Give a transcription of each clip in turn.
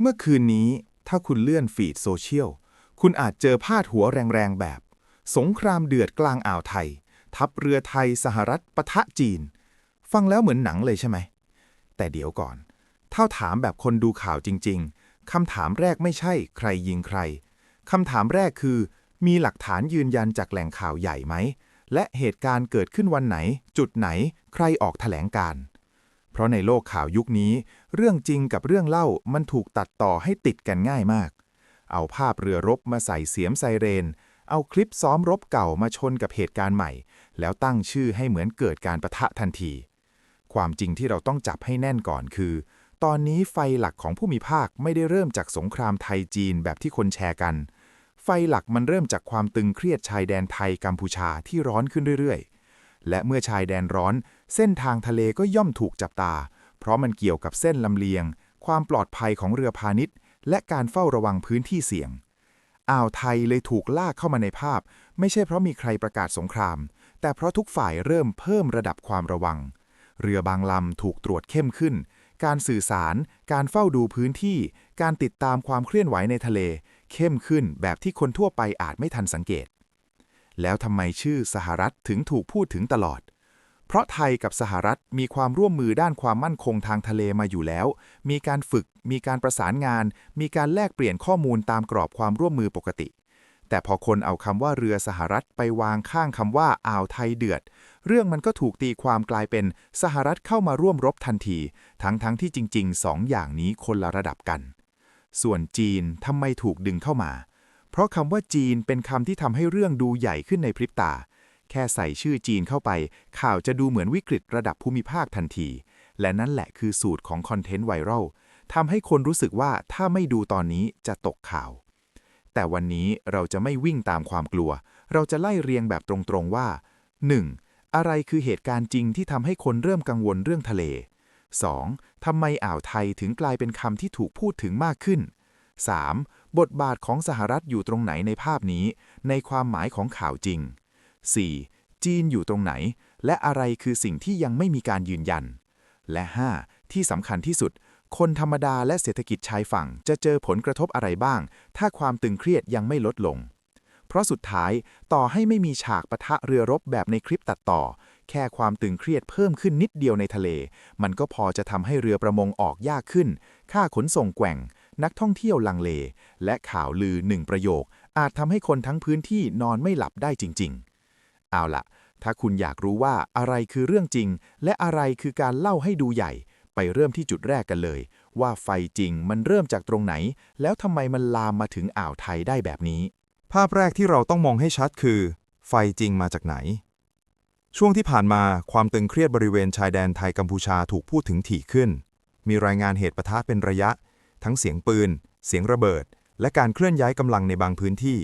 เมื่อคืนนี้ถ้าคุณเลื่อนฟีดโซเชียล คุณอาจเจอพาดหัวแรงๆแบบ สงครามเดือดกลางอ่าวไทย ทัพเรือไทยสหรัฐปะทะจีน ฟังแล้วเหมือนหนังเลยใช่ไหม แต่เดี๋ยวก่อน ถ้าถามแบบคนดูข่าวจริง ๆ คำถามแรกไม่ใช่ใครยิงใคร คำถามแรกคือ มีหลักฐานยืนยันจากแหล่งข่าวใหญ่ไหม และเหตุการณ์เกิดขึ้นวันไหน จุดไหน ใครออกแถลงการ เพราะในโลกข่าวยุคนี้ เรื่องจริงกับเรื่องเล่ามันถูกตัดต่อให้ติดกันง่ายมาก เอาภาพเรือรบมาใส่เสียมไซเรน เอาคลิปซ้อมรบเก่ามาชนกับเหตุการณ์ใหม่ แล้วตั้งชื่อให้เหมือนเกิดการประทะทันที ความจริงที่เราต้องจับให้แน่นก่อนคือ ตอนนี้ไฟหลักของผู้มีภาคไม่ได้เริ่มจากสงครามไทยจีนแบบที่คนแชร์กัน ไฟหลักมันเริ่มจากความตึงเครียดชายแดนไทยกัมพูชาที่ร้อนขึ้นเรื่อยๆ และเมื่อชายแดนร้อน เส้นทางทะเลก็ย่อมถูกจับตา เพราะมันเกี่ยวกับเส้นลำเลียง ความปลอดภัยของเรือพาณิชย์ และการเฝ้าระวังพื้นที่เสี่ยง อ่าวไทยเลยถูกลากเข้ามาในภาพ ไม่ใช่เพราะมีใครประกาศสงคราม แต่เพราะทุกฝ่ายเริ่มเพิ่มระดับความระวัง เรือบางลำถูกตรวจเข้มขึ้น การสื่อสาร การเฝ้าดูพื้นที่ การติดตามความเคลื่อนไหวในทะเล เข้มขึ้นแบบที่คนทั่วไปอาจไม่ทันสังเกต แล้วทำไมชื่อสหรัฐถึงถูกพูดถึงตลอด เพราะไทยกับสหรัฐมีความร่วมมือด้านความมั่นคงทางทะเลมาอยู่แล้ว มีการฝึก มีการประสานงาน มีการแลกเปลี่ยนข้อมูลตามกรอบความร่วมมือปกติ แต่พอคนเอาคำว่าเรือสหรัฐไปวางข้างคำว่าอ่าวไทยเดือด เรื่องมันก็ถูกตีความกลายเป็นสหรัฐเข้ามาร่วมรบทันที ทั้งๆทที่จริงๆสองอย่างนี้คนละระดับกัน ส่วนจีนทำไมถูกดึงเข้ามา เพราะคำว่าจีนเป็นคำที่ทำให้เรื่องดูใหญ่ขึ้นในพริบตา แค่ใส่ชื่อจีนเข้าไป ข่าวจะดูเหมือนวิกฤตระดับภูมิภาคทันที และนั่นแหละคือสูตรของคอนเทนต์ไวรัลทำให้คนรู้สึกว่าถ้าไม่ดูตอนนี้จะตกข่าว แต่วันนี้เราจะไม่วิ่งตามความกลัว เราจะไล่เรียงแบบตรงๆว่า 1. อะไรคือเหตุการณ์จริงที่ทำให้คนเริ่มกังวลเรื่องทะเล 2. ทำไมอ่าวไทยถึงกลายเป็นคำที่ถูกพูดถึงมากขึ้น 3. บทบาทของสหรัฐอยู่ตรงไหนในภาพนี้ ในความหมายของข่าวจริง 4. จีนอยู่ตรงไหน และอะไรคือสิ่งที่ยังไม่มีการยืนยัน และ 5. ที่สำคัญที่สุด คนธรรมดาและเศรษฐกิจชายฝั่งจะเจอผลกระทบอะไรบ้าง ถ้าความตึงเครียดยังไม่ลดลง เพราะสุดท้ายต่อให้ไม่มีฉากปะทะเรือรบแบบในคลิปตัดต่อ แค่ความตึงเครียดเพิ่มขึ้นนิดเดียวในทะเล มันก็พอจะทำให้เรือประมงออกยากขึ้น ค่าขนส่งแกว่ง นักท่องเที่ยวลังเล และข่าวลือหนึ่งประโยค อาจทำให้คนทั้งพื้นที่นอนไม่หลับได้จริง ๆ เอาล่ะถ้าคุณอยากรู้ว่าอะไรคือเรื่องจริง และอะไรคือการเล่าให้ดูใหญ่ ไปเริ่มที่จุดแรกกันเลย ว่าไฟจริงมันเริ่มจากตรงไหน แล้วทำไมมันลามมาถึงอ่าวไทยได้แบบนี้ ภาพแรกที่เราต้องมองให้ชัดคือ ไฟจริงมาจากไหน ช่วงที่ผ่านมาความตึงเครียดบริเวณชายแดนไทยกัมพูชาถูกพูดถึงถี่ขึ้น มีรายงานเหตุปะทะเป็นระยะ ทั้งเสียงปืน เสียงระเบิด และการเคลื่อนย้ายกำลังในบางพื้นที่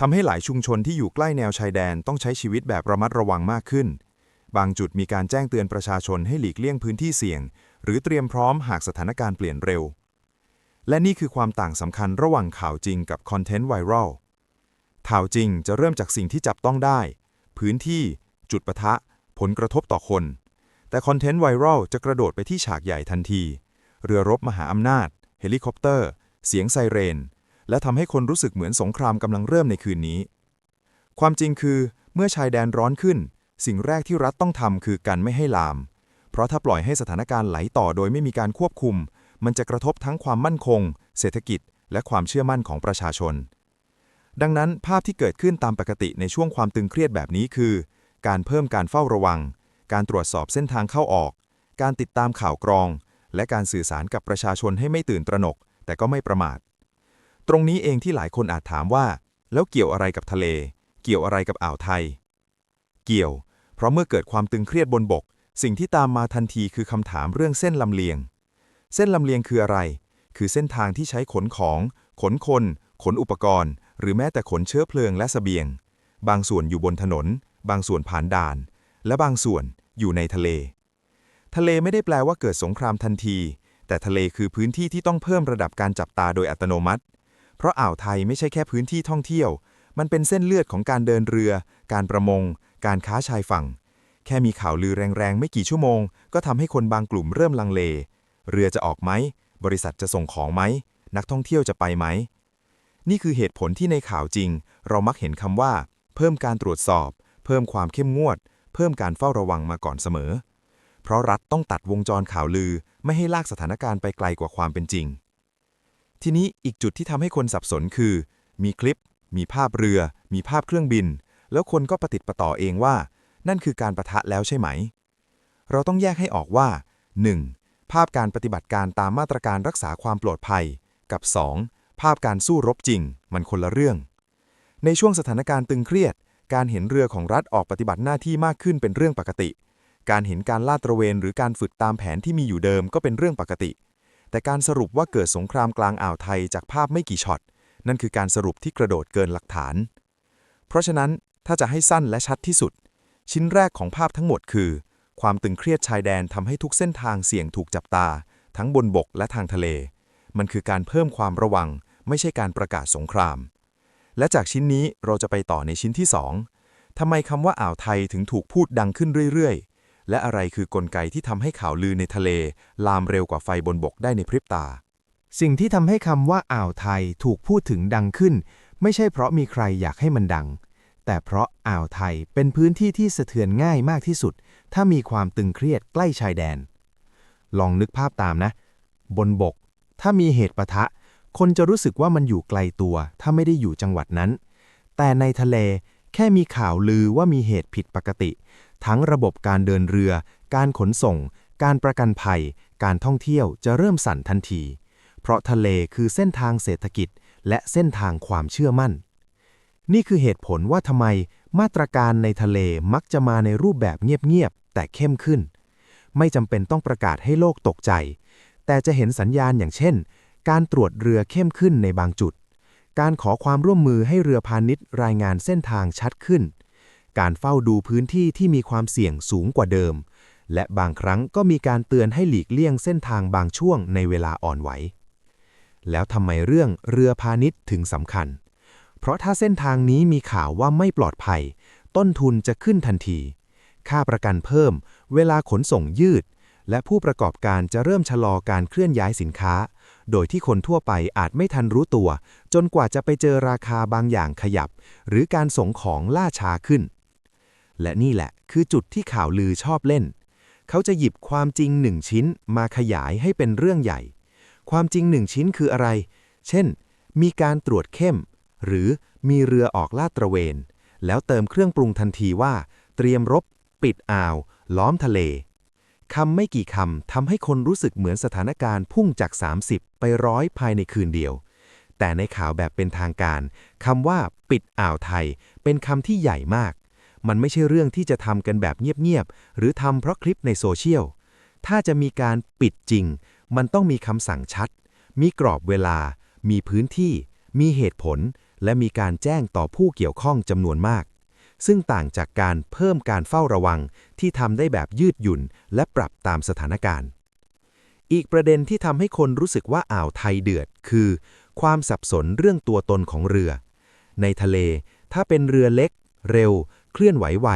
ทำให้หลายชุมชนที่อยู่ใกล้แนวชายแดนต้องใช้ชีวิตแบบระมัดระวังมากขึ้น บางจุดมีการแจ้งเตือนประชาชนให้หลีกเลี่ยงพื้นที่เสี่ยง หรือเตรียมพร้อมหากสถานการณ์เปลี่ยนเร็ว และนี่คือความต่างสำคัญระหว่างข่าวจริงกับคอนเทนต์ไวรัลข่าวจริงจะเริ่มจากสิ่งที่จับต้องได้ พื้นที่ จุดปะทะ ผลกระทบต่อคน แต่คอนเทนต์ไวรัลจะกระโดดไปที่ฉากใหญ่ทันที เรือรบมหาอำนาจ เฮลิคอปเตอร์ เสียงไซเรน และทำให้คนรู้สึกเหมือนสงครามกำลังเริ่มในคืนนี้ ความจริงคือเมื่อชายแดนร้อนขึ้น สิ่งแรกที่รัฐต้องทำคือกันไม่ให้ลาม เพราะถ้าปล่อยให้สถานการณ์ไหลต่อโดยไม่มีการควบคุม มันจะกระทบทั้งความมั่นคง เศรษฐกิจ และความเชื่อมั่นของประชาชน ดังนั้นภาพที่เกิดขึ้นตามปกติในช่วงความตึงเครียดแบบนี้คือ การเพิ่มการเฝ้าระวัง การตรวจสอบเส้นทางเข้าออก การติดตามข่าวกรอง และการสื่อสารกับประชาชนให้ไม่ตื่นตระหนก แต่ก็ไม่ประมาท ตรงนี้เองที่หลายคนอาจถามว่า แล้วเกี่ยวอะไรกับทะเล เกี่ยวอะไรกับอ่าวไทย เกี่ยว เพราะเมื่อเกิดความตึงเครียดบนบก สิ่งที่ตามมาทันทีคือคำถามเรื่องเส้นลำเลียง เส้นลำเลียงคืออะไร คือเส้นทางที่ใช้ขนของ ขนคน ขนอุปกรณ์ หรือแม้แต่ขนเชื้อเพลิงและเสบียง บางส่วนอยู่บนถนน บางส่วนผ่านด่าน และบางส่วนอยู่ในทะเล ทะเลไม่ได้แปลว่าเกิดสงครามทันที แต่ทะเลคือพื้นที่ที่ต้องเพิ่มระดับการจับตาโดยอัตโนมัติ เพราะอ่าวไทยไม่ใช่แค่พื้นที่ท่องเที่ยว มันเป็นเส้นเลือดของการเดินเรือ การประมง การค้าชายฝั่ง แค่มีข่าวลือแรงๆ ไม่กี่ชั่วโมง ก็ทำให้คนบางกลุ่มเริ่มลังเล เรือจะออกไหม บริษัทจะส่งของไหม นักท่องเที่ยวจะไปไหม นี่คือเหตุผลที่ในข่าวจริง เรามักเห็นคำว่า เพิ่มการตรวจสอบ เพิ่มความเข้มงวด เพิ่มการเฝ้าระวังมาก่อนเสมอ เพราะรัฐต้องตัดวงจรข่าวลือ ไม่ให้ลากสถานการณ์ไปไกลกว่าความเป็นจริง ทีนี้อีกจุดที่ทำให้คนสับสนคือ มีคลิป มีภาพเรือ มีภาพเครื่องบิน แล้วคนก็ประติดประต่อเองว่า นั่นคือการประทะแล้วใช่ไหม เราต้องแยกให้ออกว่า 1. ภาพการปฏิบัติการตามมาตรการรักษาความปลอดภัย กับ 2. ภาพการสู้รบจริง มันคนละเรื่อง ในช่วงสถานการณ์ตึงเครียด การเห็นเรือของรัฐออกปฏิบัติหน้าที่มากขึ้นเป็นเรื่องปกติ การเห็นการลาดตระเวนหรือการฝึกตามแผนที่มีอยู่เดิมก็เป็นเรื่องปกติ แต่การสรุปว่าเกิดสงครามกลางอ่าวไทยจากภาพไม่กี่ช็อต นั่นคือการสรุปที่กระโดดเกินหลักฐาน เพราะฉะนั้นถ้าจะให้สั้นและชัดที่สุด ชิ้นแรกของภาพทั้งหมดคือ ความตึงเครียดชายแดนทำให้ทุกเส้นทางเสี่ยงถูกจับตา ทั้งบนบกและทางทะเล มันคือการเพิ่มความระวัง ไม่ใช่การประกาศสงคราม และจากชิ้นนี้เราจะไปต่อในชิ้นที่ 2ทำไมคำว่าอ่าวไทยถึงถูกพูดดังขึ้นเรื่อยๆ และอะไรคือกลไกที่ทำให้ข่าวลือในทะเล ลามเร็วกว่าไฟบนบกได้ในพริบตา สิ่งที่ทำให้คำว่าอ่าวไทยถูกพูดถึงดังขึ้น ไม่ใช่เพราะมีใครอยากให้มันดัง แต่เพราะอ่าวไทยเป็นพื้นที่ที่สะเทือนง่ายมากที่สุด ถ้ามีความตึงเครียดใกล้ชายแดน ลองนึกภาพตามนะ บนบก ถ้ามีเหตุปะทะ คนจะรู้สึกว่ามันอยู่ไกลตัว ถ้าไม่ได้อยู่จังหวัดนั้น แต่ในทะเลแค่มีข่าวลือว่ามีเหตุผิดปกติ ทั้งระบบการเดินเรือ การขนส่ง การประกันภัย การท่องเที่ยวจะเริ่มสั่นทันที เพราะทะเลคือเส้นทางเศรษฐกิจ และเส้นทางความเชื่อมั่น นี่คือเหตุผลว่าทำไมมาตรการในทะเลมักจะมาในรูปแบบเงียบๆ แต่เข้มขึ้น ไม่จำเป็นต้องประกาศให้โลกตกใจ แต่จะเห็นสัญญาณอย่างเช่น การตรวจเรือเข้มขึ้นในบางจุด การขอความร่วมมือให้เรือพาณิชย์รายงานเส้นทางชัดขึ้น การเฝ้าดูพื้นที่ที่มีความเสี่ยงสูงกว่าเดิม และบางครั้งก็มีการเตือนให้หลีกเลี่ยงเส้นทางบางช่วงในเวลาอ่อนไหว แล้วทำไมเรื่องเรือพาณิชย์ถึงสำคัญ เพราะถ้าเส้นทางนี้มีข่าวว่าไม่ปลอดภัย ต้นทุนจะขึ้นทันที ค่าประกันเพิ่ม เวลาขนส่งยืด และผู้ประกอบการจะเริ่มชะลอการเคลื่อนย้ายสินค้า โดยที่คนทั่วไปอาจไม่ทันรู้ตัว จนกว่าจะไปเจอราคาบางอย่างขยับ หรือการส่งของล่าช้าขึ้น และนี่แหละคือจุดที่ข่าวลือชอบเล่น เขาจะหยิบความจริงหนึ่งชิ้นมาขยายให้เป็นเรื่องใหญ่ ความจริงหนึ่งชิ้นคืออะไร เช่น มีการตรวจเข้ม หรือมีเรือออกลาดตระเวน แล้วเติมเครื่องปรุงทันทีว่า เตรียมรบ ปิดอ่าว ล้อมทะเลคำไม่กี่คำทำให้คนรู้สึกเหมือนสถานการณ์พุ่งจาก 30 ไปร้อยภายในคืนเดียว แต่ในข่าวแบบเป็นทางการคำว่า ปิดอ่าวไทย เป็นคำที่ใหญ่มาก มันไม่ใช่เรื่องที่จะทำกันแบบเงียบๆ หรือทำเพราะคลิปในโซเชียล ถ้าจะมีการปิดจริง มันต้องมีคำสั่งชัด มีกรอบเวลา มีพื้นที่ มีเหตุผล และมีการแจ้งต่อผู้เกี่ยวข้องจำนวนมาก ซึ่งต่างจากการเพิ่มการเฝ้าระวังที่ทำได้แบบยืดหยุ่น และปรับตามสถานการณ์ อีกประเด็นที่ทำให้คนรู้สึกว่าอ่าวไทยเดือด คือ ความสับสนเรื่องตัวตนของเรือ ในทะเล ถ้าเป็นเรือเล็ก เร็ว เคลื่อนไหวไว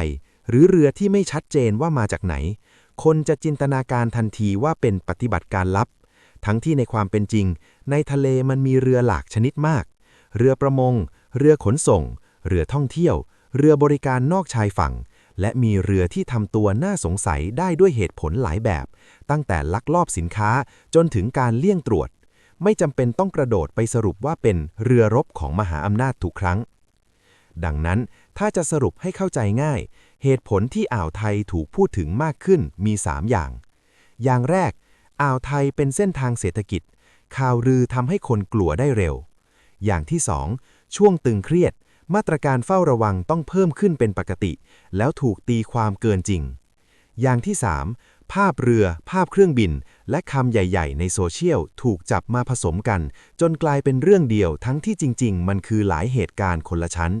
หรือเรือที่ไม่ชัดเจนว่ามาจากไหน คนจะจินตนาการทันทีว่าเป็นปฏิบัติการลับ ทั้งที่ในความเป็นจริง ในทะเลมันมีเรือหลากชนิดมาก เรือประมง เรือขนส่ง เรือท่องเที่ยว เรือบริการนอกชายฝั่ง และมีเรือที่ทำตัวน่าสงสัยได้ด้วยเหตุผลหลายแบบ ตั้งแต่ลักลอบสินค้าจนถึงการเลี่ยงตรวจ ไม่จำเป็นต้องกระโดดไปสรุปว่าเป็นเรือรบของมหาอำนาจทุกครั้งดังนั้น ถ้าจะสรุปให้เข้าใจง่าย เหตุผลที่อ่าวไทยถูกพูดถึงมากขึ้นมี 3 อย่าง อย่างแรก อ่าวไทยเป็นเส้นทางเศรษฐกิจ ข่าวลือทำให้คนกลัวได้เร็ว อย่างที่ 2 ช่วงตึงเครียด มาตรการเฝ้าระวังต้องเพิ่มขึ้นเป็นปกติ แล้วถูกตีความเกินจริง อย่างที่ 3 ภาพเรือ ภาพเครื่องบิน และคำใหญ่ ๆ ในโซเชียลถูกจับมาผสมกัน จนกลายเป็นเรื่องเดียวทั้งที่จริง ๆ มันคือหลายเหตุการณ์คนละชั้น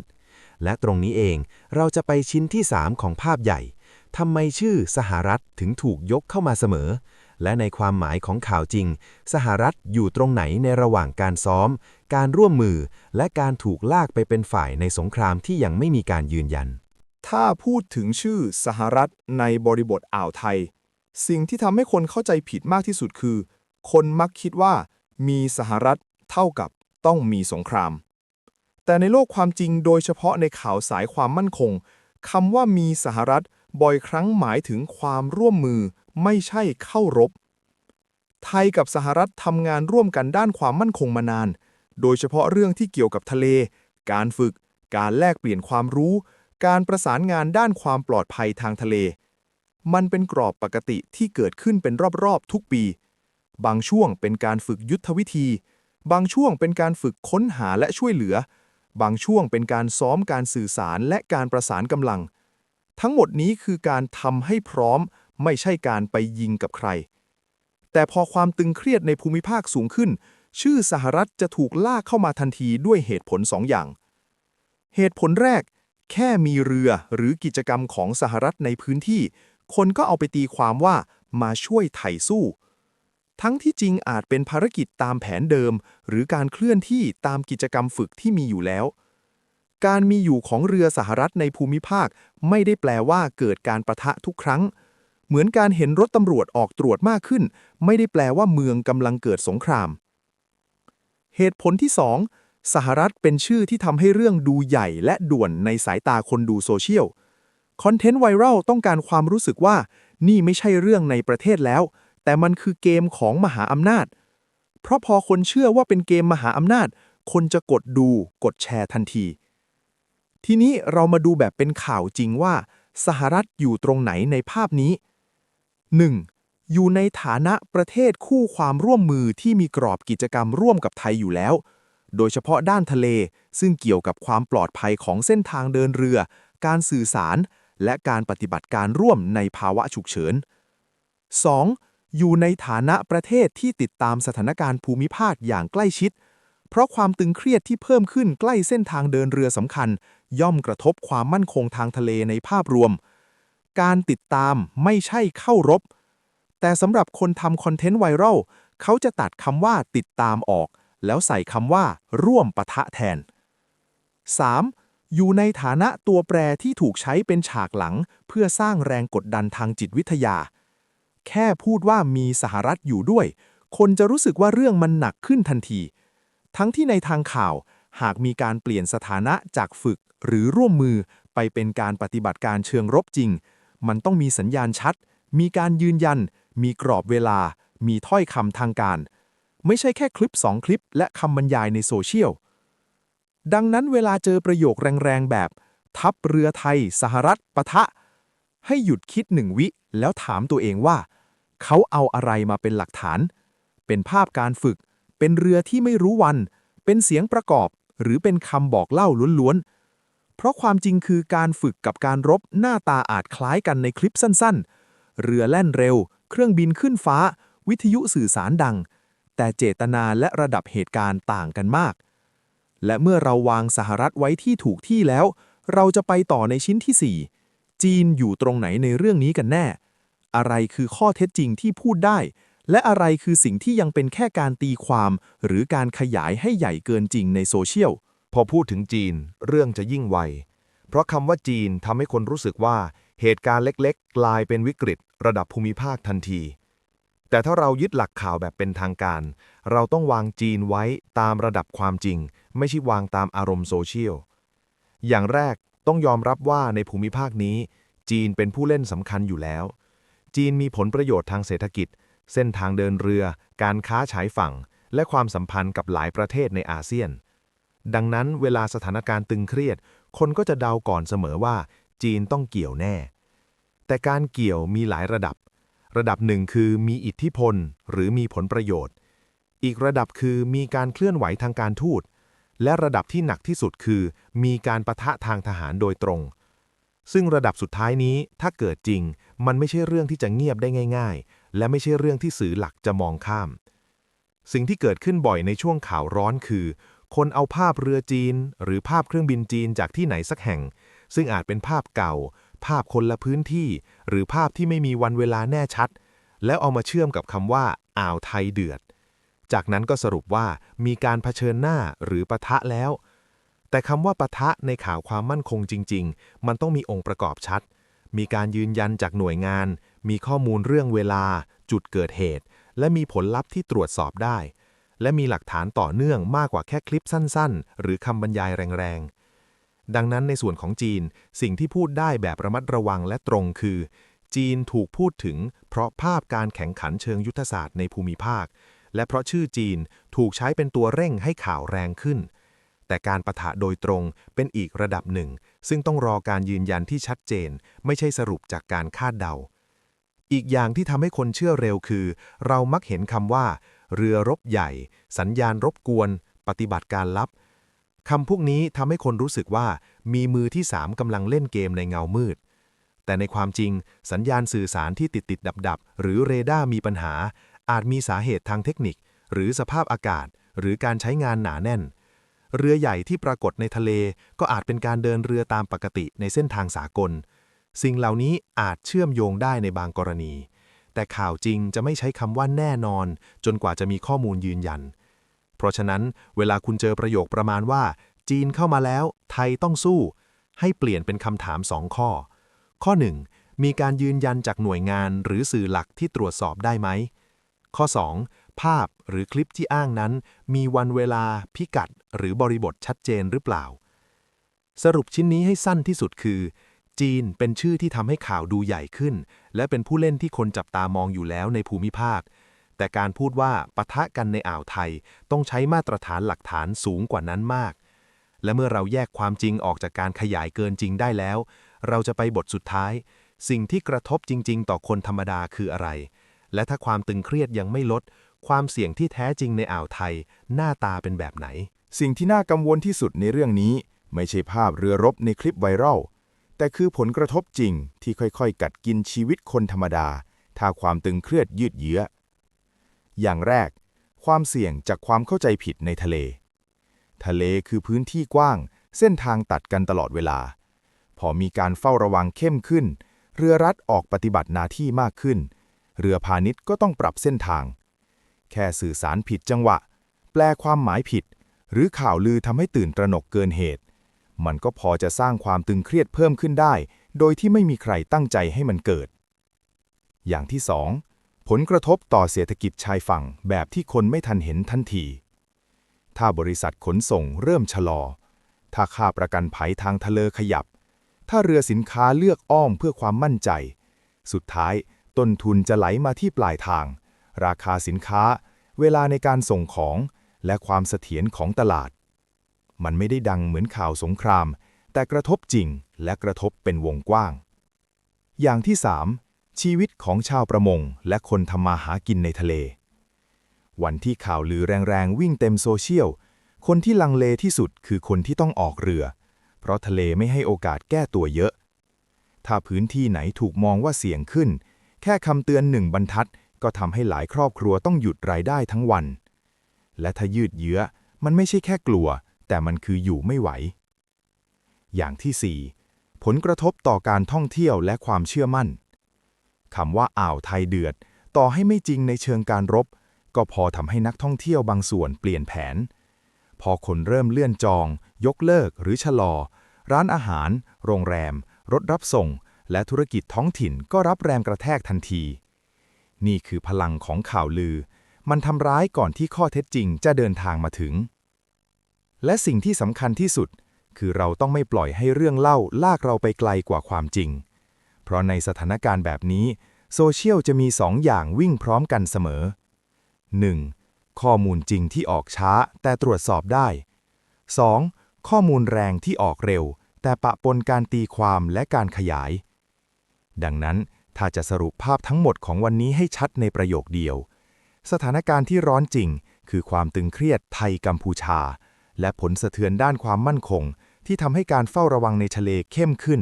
และตรงนี้เองเราจะไปชิ้นที่ 3 ของภาพใหญ่ทำไมชื่อสหรัฐถึงถูกยกเข้ามาเสมอ และในความหมายของข่าวจริง สหรัฐอยู่ตรงไหนในระหว่างการซ้อม การร่วมมือ และการถูกลากไปเป็นฝ่ายในสงครามที่ยังไม่มีการยืนยัน ถ้าพูดถึงชื่อสหรัฐในบริบทอ่าวไทย สิ่งที่ทำให้คนเข้าใจผิดมากที่สุดคือ คนมักคิดว่า มีสหรัฐเท่ากับต้องมีสงคราม แต่ในโลกความจริงโดยเฉพาะในข่าวสายความมั่นคงคำว่ามีสหรัฐบ่อยครั้งหมายถึงความร่วมมือไม่ใช่เข้ารบ ไทยกับสหรัฐทำงานร่วมกันด้านความมั่นคงมานาน โดยเฉพาะเรื่องที่เกี่ยวกับทะเล การฝึก การแลกเปลี่ยนความรู้ การประสานงานด้านความปลอดภัยทางทะเล มันเป็นกรอบปกติที่เกิดขึ้นเป็นรอบๆทุกปี บางช่วงเป็นการฝึกยุทธวิธี บางช่วงเป็นการฝึกค้นหาและช่วยเหลือ บางช่วงเป็นการซ้อมการสื่อสารและการประสานกำลัง ทั้งหมดนี้คือการทำให้พร้อม ไม่ใช่การไปยิงกับใคร แต่พอความตึงเครียดในภูมิภาคสูงขึ้น ชื่อสหรัฐจะถูกลากเข้ามาทันทีด้วยเหตุผลสองอย่าง เหตุผลแรก แค่มีเรือหรือกิจกรรมของสหรัฐในพื้นที่ คนก็เอาไปตีความว่ามาช่วยไถ่สู้ ทั้งที่จริงอาจเป็นภารกิจตามแผนเดิม หรือการเคลื่อนที่ตามกิจกรรมฝึกที่มีอยู่แล้ว การมีอยู่ของเรือสหรัฐในภูมิภาค ไม่ได้แปลว่าเกิดการประทะทุกครั้ง เหมือนการเห็นรถตำรวจออกตรวจมากขึ้น ไม่ได้แปลว่าเมืองกำลังเกิดสงคราม เหตุผลที่ 2 สหรัฐเป็นชื่อที่ทำให้เรื่องดูใหญ่และด่วนในสายตาคนดูโซเชียลคอนเทนต์ไวรัลต้องการความรู้สึกว่า นี่ไม่ใช่เรื่องในประเทศแล้ว แต่มันคือเกมของมหาอำนาจ เพราะพอคนเชื่อว่าเป็นเกมมหาอำนาจ คนจะกดดูกดแชร์ทันที ทีนี้เรามาดูแบบเป็นข่าวจริงว่า สหรัฐอยู่ตรงไหนในภาพนี้ 1. อยู่ในฐานะประเทศคู่ความร่วมมือที่มีกรอบกิจกรรมร่วมกับไทยอยู่แล้ว โดยเฉพาะด้านทะเล ซึ่งเกี่ยวกับความปลอดภัยของเส้นทางเดินเรือ การสื่อสาร และการปฏิบัติการร่วมในภาวะฉุกเฉิน 2. อยู่ในฐานะประเทศที่ติดตามสถานการณ์ภูมิภาคอย่างใกล้ชิด เพราะความตึงเครียดที่เพิ่มขึ้นใกล้เส้นทางเดินเรือสำคัญ ย่อมกระทบความมั่นคงทางทะเลในภาพรวม การติดตามไม่ใช่เข้ารบ แต่สำหรับคนทำคอนเทนต์ไวรัลเขาจะตัดคำว่าติดตามออก แล้วใส่คำว่าร่วมปะทะแทน 3. อยู่ในฐานะตัวแปรที่ถูกใช้เป็นฉากหลัง เพื่อสร้างแรงกดดันทางจิตวิทยา แค่พูดว่ามีสหรัฐอยู่ด้วย คนจะรู้สึกว่าเรื่องมันหนักขึ้นทันที ทั้งที่ในทางข่าว หากมีการเปลี่ยนสถานะจากฝึกหรือร่วมมือไปเป็นการปฏิบัติการเชิงรบจริง มันต้องมีสัญญาณชัด มีการยืนยัน มีกรอบเวลา มีถ้อยคำทางการ ไม่ใช่แค่คลิป 2 คลิป และคำบรรยายในโซเชียล ดังนั้นเวลาเจอประโยคแรงๆแบบ ทัพเรือไทย สหรัฐปะทะ ให้หยุดคิดหนึ่งวิ แล้วถามตัวเองว่า เขาเอาอะไรมาเป็นหลักฐาน เป็นภาพการฝึก เป็นเรือที่ไม่รู้วัน เป็นเสียงประกอบ หรือเป็นคำบอกเล่าล้วนๆ เพราะความจริงคือการฝึกกับการรบหน้าตาอาจคล้ายกันในคลิปสั้นๆ เรือแล่นเร็ว เครื่องบินขึ้นฟ้า วิทยุสื่อสารดัง แต่เจตนาและระดับเหตุการณ์ต่างกันมาก และเมื่อเราวางสหรัฐไว้ที่ถูกที่แล้ว เราจะไปต่อในชิ้นที่4 จีนอยู่ตรงไหนในเรื่องนี้กันแน่ อะไรคือข้อเท็จจริงที่พูดได้ และอะไรคือสิ่งที่ยังเป็นแค่การตีความ หรือการขยายให้ใหญ่เกินจริงในโซเชียล พอพูดถึงจีน เรื่องจะยิ่งไว เพราะคำว่าจีนทำให้คนรู้สึกว่าเหตุการณ์เล็กๆ กลายเป็นวิกฤต ระดับภูมิภาคทันที แต่ถ้าเรายึดหลักข่าวแบบเป็นทางการ เราต้องวางจีนไว้ตามระดับความจริง ไม่ใช่วางตามอารมณ์โซเชียล อย่างแรก ต้องยอมรับว่าในภูมิภาคนี้ จีนเป็นผู้เล่นสำคัญอยู่แล้ว จีนมีผลประโยชน์ทางเศรษฐกิจ เส้นทางเดินเรือ การค้าฉายฝั่ง และความสัมพันธ์กับหลายประเทศในอาเซียน ดังนั้นเวลาสถานการณ์ตึงเครียด คนก็จะเดาก่อนเสมอว่า จีนต้องเกี่ยวแน่ แต่การเกี่ยวมีหลายระดับ ระดับหนึ่งคือมีอิทธิพล หรือมีผลประโยชน์ อีกระดับคือมีการเคลื่อนไหวทางการทูต และระดับที่หนักที่สุดคือ มีการประทะทางทหารโดยตรง ซึ่งระดับสุดท้ายนี้ถ้าเกิดจริง มันไม่ใช่เรื่องที่จะเงียบได้ง่าย ๆ และไม่ใช่เรื่องที่สื่อหลักจะมองข้าม สิ่งที่เกิดขึ้นบ่อยในช่วงข่าวร้อนคือ คนเอาภาพเรือจีน หรือภาพเครื่องบินจีนจากที่ไหนสักแห่ง ซึ่งอาจเป็นภาพเก่า ภาพคนละพื้นที่ หรือภาพที่ไม่มีวันเวลาแน่ชัด แล้วเอามาเชื่อมกับคำว่าอ่าวไทยเดือด จากนั้นก็สรุปว่ามีการเผชิญหน้าหรือปะทะแล้ว แต่คำว่าปะทะในข่าวความมั่นคงจริง ๆ มันต้องมีองค์ประกอบชัด มีการยืนยันจากหน่วยงาน มีข้อมูลเรื่องเวลา จุดเกิดเหตุ และมีผลลัพธ์ที่ตรวจสอบได้ และมีหลักฐานต่อเนื่องมากกว่าแค่คลิปสั้นๆ หรือคำบรรยายแรงๆ ดังนั้นในส่วนของจีน สิ่งที่พูดได้แบบระมัดระวังและตรงคือจีนถูกพูดถึงเพราะภาพการแข่งขันเชิงยุทธศาสตร์ในภูมิภาค และเพราะชื่อจีนถูกใช้เป็นตัวเร่งให้ข่าวแรงขึ้น แต่การประทะโดยตรงเป็นอีกระดับหนึ่ง ซึ่งต้องรอการยืนยันที่ชัดเจน ไม่ใช่สรุปจากการคาดเดา อีกอย่างที่ทำให้คนเชื่อเร็วคือ เรามักเห็นคำว่า เรือรบใหญ่ สัญญาณรบกวน ปฏิบัติการลับคำพวกนี้ทำให้คนรู้สึกว่ามีมือที่สามกำลังเล่นเกมในเงามืด แต่ในความจริง สัญญาณสื่อสารที่ติดติดดับดับหรือเรดาร์มีปัญหา อาจมีสาเหตุทางเทคนิค หรือสภาพอากาศ หรือการใช้งานหนาแน่น เรือใหญ่ที่ปรากฏในทะเลก็อาจเป็นการเดินเรือตามปกติในเส้นทางสากล สิ่งเหล่านี้อาจเชื่อมโยงได้ในบางกรณี แต่ข่าวจริงจะไม่ใช้คำว่าแน่นอน จนกว่าจะมีข้อมูลยืนยัน เพราะฉะนั้นเวลาคุณเจอประโยคประมาณว่า จีนเข้ามาแล้ว ไทยต้องสู้ ให้เปลี่ยนเป็นคำถามสองข้อ ข้อ 1. มีการยืนยันจากหน่วยงานหรือสื่อหลักที่ตรวจสอบได้ไหม ข้อ 2. ภาพหรือคลิปที่อ้างนั้น มีวันเวลา พิกัด หรือบริบทชัดเจนหรือเปล่า สรุปชิ้นนี้ให้สั้นที่สุดคือ จีนเป็นชื่อที่ทำให้ข่าวดูใหญ่ขึ้น และเป็นผู้เล่นที่คนจับตามองอยู่แล้วในภูมิภาค แต่การพูดว่าปะทะกันในอ่าวไทย ต้องใช้มาตรฐานหลักฐานสูงกว่านั้นมาก และเมื่อเราแยกความจริงออกจากการขยายเกินจริงได้แล้ว เราจะไปบทสุดท้าย สิ่งที่กระทบจริง ๆ ต่อคนธรรมดาคืออะไร และถ้าความตึงเครียดยังไม่ลด ความเสี่ยงที่แท้จริงในอ่าวไทย หน้าตาเป็นแบบไหน สิ่งที่น่ากังวลที่สุดในเรื่องนี้ ไม่ใช่ภาพเรือรบในคลิปไวรัลแต่คือผลกระทบจริงที่ค่อยๆ กัดกินชีวิตคนธรรมดา ถ้าความตึงเครียดยืดเยื้อ อย่างแรก ความเสี่ยงจากความเข้าใจผิดในทะเล ทะเลคือพื้นที่กว้าง เส้นทางตัดกันตลอดเวลา พอมีการเฝ้าระวังเข้มขึ้น เรือรัฐออกปฏิบัติหน้าที่มากขึ้น เรือพาณิชย์ก็ต้องปรับเส้นทาง แค่สื่อสารผิดจังหวะ แปลความหมายผิด หรือข่าวลือทำให้ตื่นตระหนกเกินเหตุ มันก็พอจะสร้างความตึงเครียดเพิ่มขึ้นได้ โดยที่ไม่มีใครตั้งใจให้มันเกิด อย่างที่สองผลกระทบต่อเศรษฐกิจชายฝั่งแบบที่คนไม่ทันเห็นทันที ถ้าบริษัทขนส่งเริ่มชะลอ ถ้าค่าประกันภัยทางทะเลขยับ ถ้าเรือสินค้าเลือกอ้อมเพื่อความมั่นใจ สุดท้าย ต้นทุนจะไหลมาที่ปลายทาง ราคาสินค้า เวลาในการส่งของ และความเสถียรของตลาด มันไม่ได้ดังเหมือนข่าวสงคราม แต่กระทบจริงและกระทบเป็นวงกว้าง อย่างที่ 3. ชีวิตของชาวประมงและคนทำมาหากินในทะเล วันที่ข่าวลือแรงๆวิ่งเต็มโซเชียล คนที่ลังเลที่สุดคือคนที่ต้องออกเรือ เพราะทะเลไม่ให้โอกาสแก้ตัวเยอะ ถ้าพื้นที่ไหนถูกมองว่าเสี่ยงขึ้น แค่คำเตือนหนึ่งบรรทัด ก็ทำให้หลายครอบครัวต้องหยุดรายได้ทั้งวัน และถ้ายืดเยื้อ มันไม่ใช่แค่กลัว แต่มันคืออยู่ไม่ไหว อย่างที่ 4. ผลกระทบต่อการท่องเที่ยวและความเชื่อมั่นคำว่าอ่าวไทยเดือด ต่อให้ไม่จริงในเชิงการรบ ก็พอทำให้นักท่องเที่ยวบางส่วนเปลี่ยนแผน พอคนเริ่มเลื่อนจอง ยกเลิกหรือชะลอ ร้านอาหาร โรงแรม รถรับส่ง และธุรกิจท้องถิ่นก็รับแรงกระแทกทันที นี่คือพลังของข่าวลือ มันทำร้ายก่อนที่ข้อเท็จจริงจะเดินทางมาถึง และสิ่งที่สำคัญที่สุด คือเราต้องไม่ปล่อยให้เรื่องเล่าลากเราไปไกลกว่าความจริง เพราะในสถานการณ์แบบนี้ โซเชียลจะมีสองอย่างวิ่งพร้อมกันเสมอ 1. ข้อมูลจริงที่ออกช้าแต่ตรวจสอบได้ 2. ข้อมูลแรงที่ออกเร็ว แต่ปะปนการตีความและการขยาย ดังนั้นถ้าจะสรุปภาพทั้งหมดของวันนี้ให้ชัดในประโยคเดียว สถานการณ์ที่ร้อนจริง คือความตึงเครียดไทยกัมพูชา และผลสะเทือนด้านความมั่นคง ที่ทำให้การเฝ้าระวังในทะเลเข้มขึ้น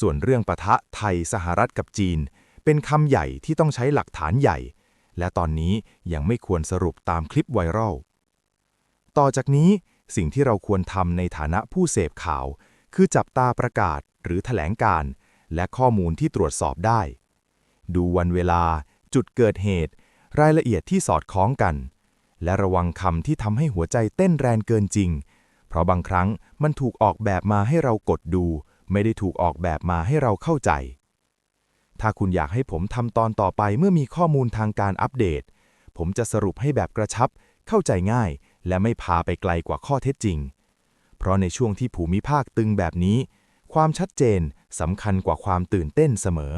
ส่วนเรื่องปะทะไทยสหรัฐกับจีน เป็นคำใหญ่ที่ต้องใช้หลักฐานใหญ่ และตอนนี้ยังไม่ควรสรุปตามคลิปไวรัลต่อจากนี้สิ่งที่เราควรทำในฐานะผู้เสพข่าว คือจับตาประกาศหรือแถลงการณ์ และข้อมูลที่ตรวจสอบได้ ดูวันเวลา จุดเกิดเหตุ รายละเอียดที่สอดคล้องกัน และระวังคำที่ทำให้หัวใจเต้นแรงเกินจริง เพราะบางครั้งมันถูกออกแบบมาให้เรากดดู ไม่ได้ถูกออกแบบมาให้เราเข้าใจ ถ้าคุณอยากให้ผมทำตอนต่อไปเมื่อมีข้อมูลทางการอัปเดต ผมจะสรุปให้แบบกระชับ เข้าใจง่าย และไม่พาไปไกลกว่าข้อเท็จจริง เพราะในช่วงที่ภูมิภาคตึงแบบนี้ ความชัดเจน สำคัญกว่าความตื่นเต้นเสมอ